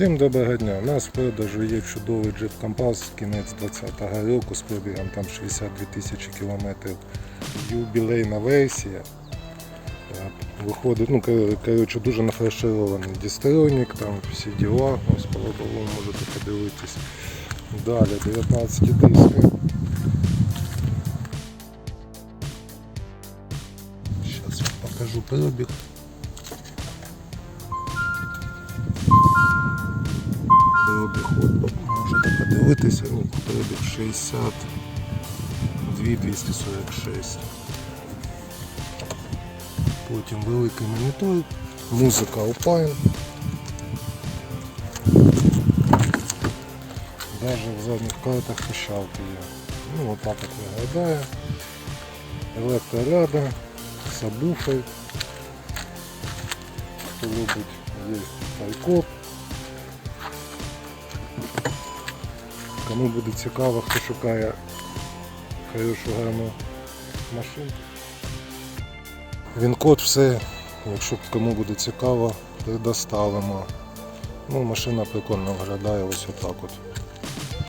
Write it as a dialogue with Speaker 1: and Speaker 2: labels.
Speaker 1: Всім доброго дня. У нас в продажу є чудовий Jeep Compass кінець 20-го року з пробігом там 62 тисячі кілометрів. Юбілейна версія. Е, Виходить, ну кор- коротше, дуже нафарширований дистронік, там всі діла, ось по лобовому можете подивитись. Далі 19 диски. Зараз покажу пробіг. Пробіг, от можете подивитися, ну, пробіг 62 246. Потім великий монітор, музика Alpine. Даже в задніх картах пищалки є. Ну, отак от виглядає. Електроряда, сабвуфер. Хто любить, є файкоп. Кому буде цікаво, хто шукає хорошу гарну машинку. Він код все, якщо кому буде цікаво, предоставимо. Ну, машина прикольно виглядає ось отак от.